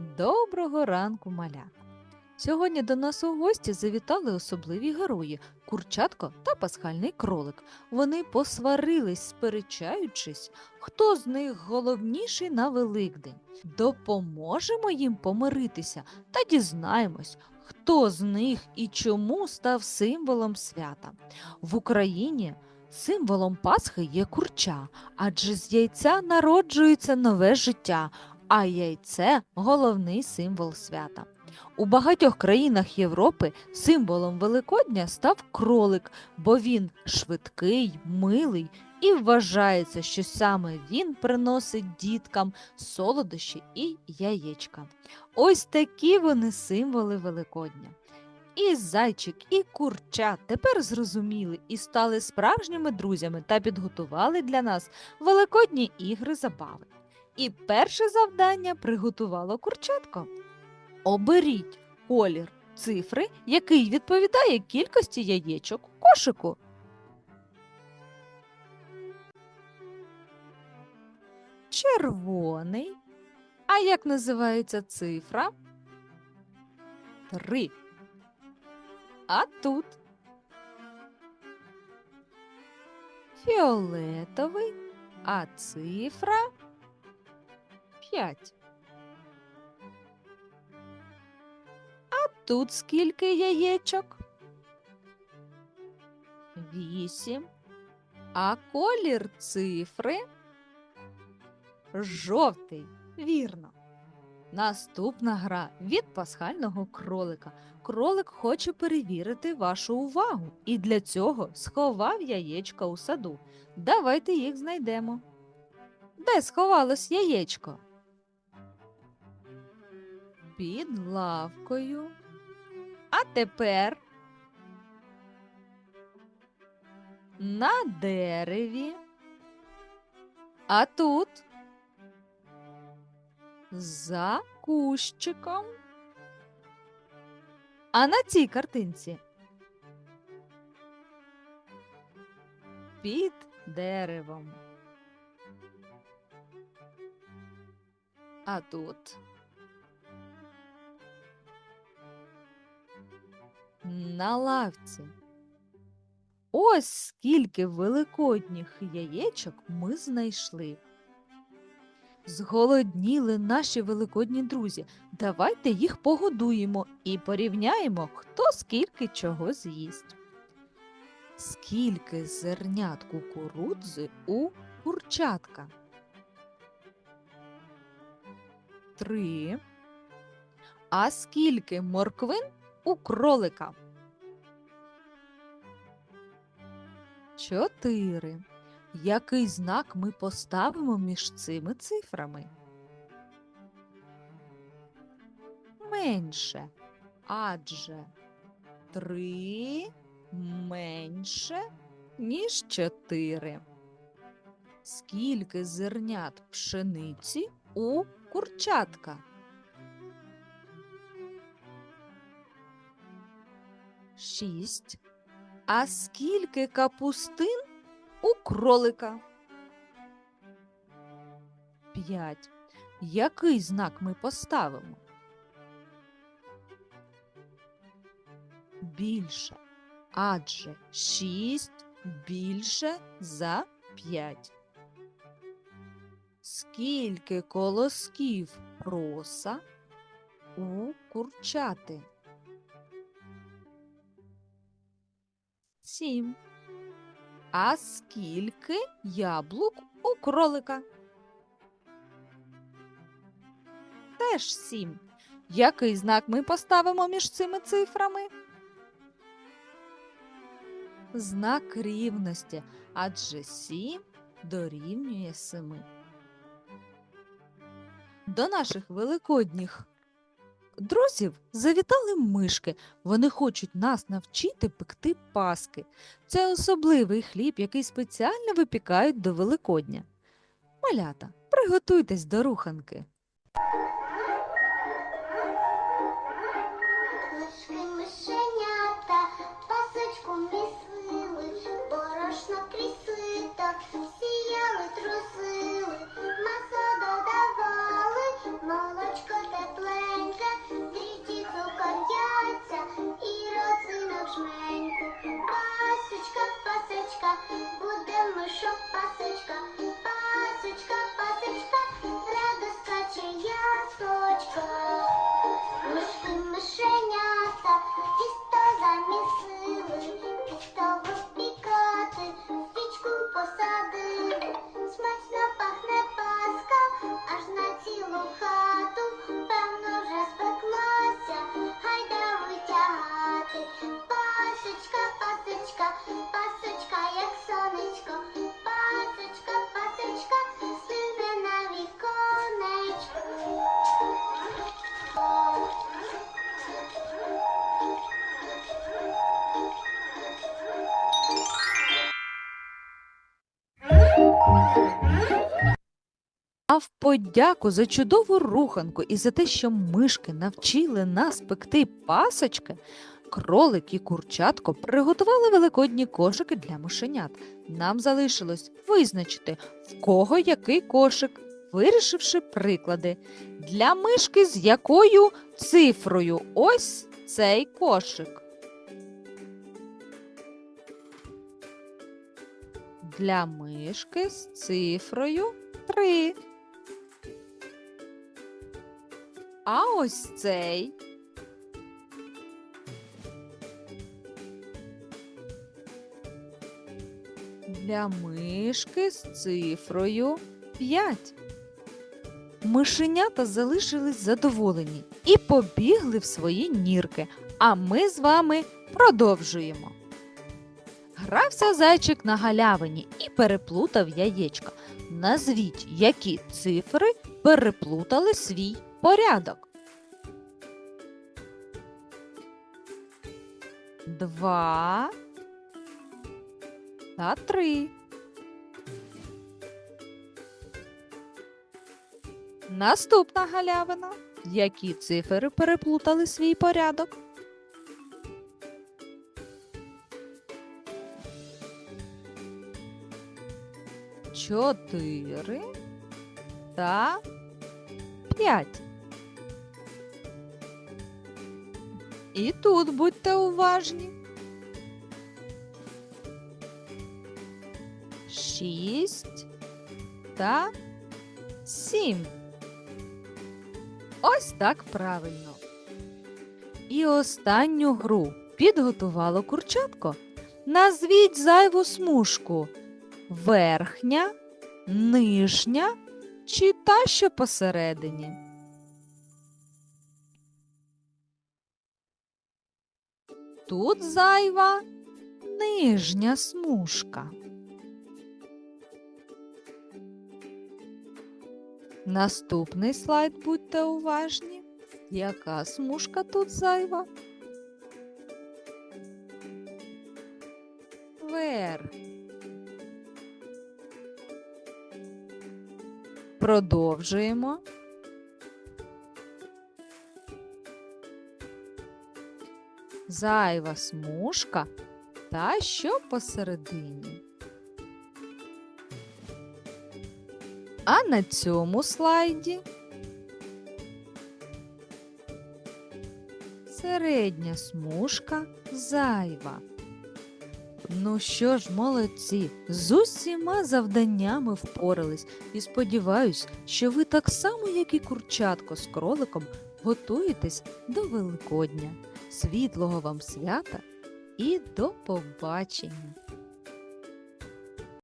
Доброго ранку, малята! Сьогодні до нас у гості завітали особливі герої курчатко та пасхальний кролик. Вони посварились, сперечаючись, хто з них головніший на Великдень. Допоможемо їм помиритися та дізнаємось, хто з них і чому став символом свята. В Україні символом Пасхи є курча, адже з яйця народжується нове життя, а яйце головний символ свята. У багатьох країнах Європи символом Великодня став кролик, бо він швидкий, милий і вважається, що саме він приносить діткам солодощі і яєчка. Ось такі вони символи Великодня. І зайчик, і курча тепер зрозуміли і стали справжніми друзями та підготували для нас великодні ігри забави. І перше завдання приготувало курчатко. Оберіть колір цифри, який відповідає кількості яєчок у кошику. Червоний. А як називається цифра? Три. А тут фіолетовий, а цифра п'ять. А тут скільки яєчок? Вісім. А колір цифри жовтий. Вірно. Наступна гра від пасхального кролика. Кролик хоче перевірити вашу увагу і для цього сховав яєчка у саду. Давайте їх знайдемо. Де сховалось яєчко? Під лавкою. А тепер на дереві. А тут за кущиком. А на цій картинці під деревом. А тут на лавці. Ось скільки великодніх яєчок ми знайшли. Зголодніли наші великодні друзі. Давайте їх погодуємо і порівняємо, хто скільки чого з'їсть. Скільки зернят кукурудзи у курчатка? Три. А скільки морквин у кролика? Чотири. Який знак ми поставимо між цими цифрами? Менше. Адже три менше, ніж чотири. Скільки зернят пшениці у курчатка? Шість. А скільки капустин у кролика? П'ять. Який знак ми поставимо? Більше. Адже шість більше за п'ять. Скільки колосків проса у курчати? Сім. А скільки яблук у кролика? Теж сім. Який знак ми поставимо між цими цифрами? Знак рівності, адже сім дорівнює семи. До наших великодніх друзів завітали мишки. Вони хочуть нас навчити пекти паски. Це особливий хліб, який спеціально випікають до Великодня. Малята, приготуйтесь до руханки. 까 А в подяку за чудову руханку і за те, що мишки навчили нас пекти пасочки, кролик і курчатко приготували великодні кошики для мишенят. Нам залишилось визначити, в кого який кошик, вирішивши приклади. Для мишки з якою цифрою ось цей кошик. Для мишки з цифрою 3. А ось цей. Для мишки з цифрою 5. Мишенята залишились задоволені і побігли в свої нірки, а ми з вами продовжуємо. Грався зайчик на галявині і переплутав яєчка. Назвіть, які цифри переплутали свій порядок. Два та три. Наступна галявина. Які цифри переплутали свій порядок? Чотири та п'ять. І тут будьте уважні. Шість та сім. Ось так правильно. І останню гру підготувало курчатко. Назвіть зайву смужку. Верхня, нижня чи та, що посередині. Тут зайва нижня смужка. Наступний слайд будьте уважні. Яка смужка тут зайва? Верх. Продовжуємо. Зайва смужка та що посередині. А на цьому слайді середня смужка зайва. Ну що ж, молодці, з усіма завданнями впорались і сподіваюсь, що ви так само, як і курчатко з кроликом, готуєтесь до Великодня. Світлого вам свята і до побачення!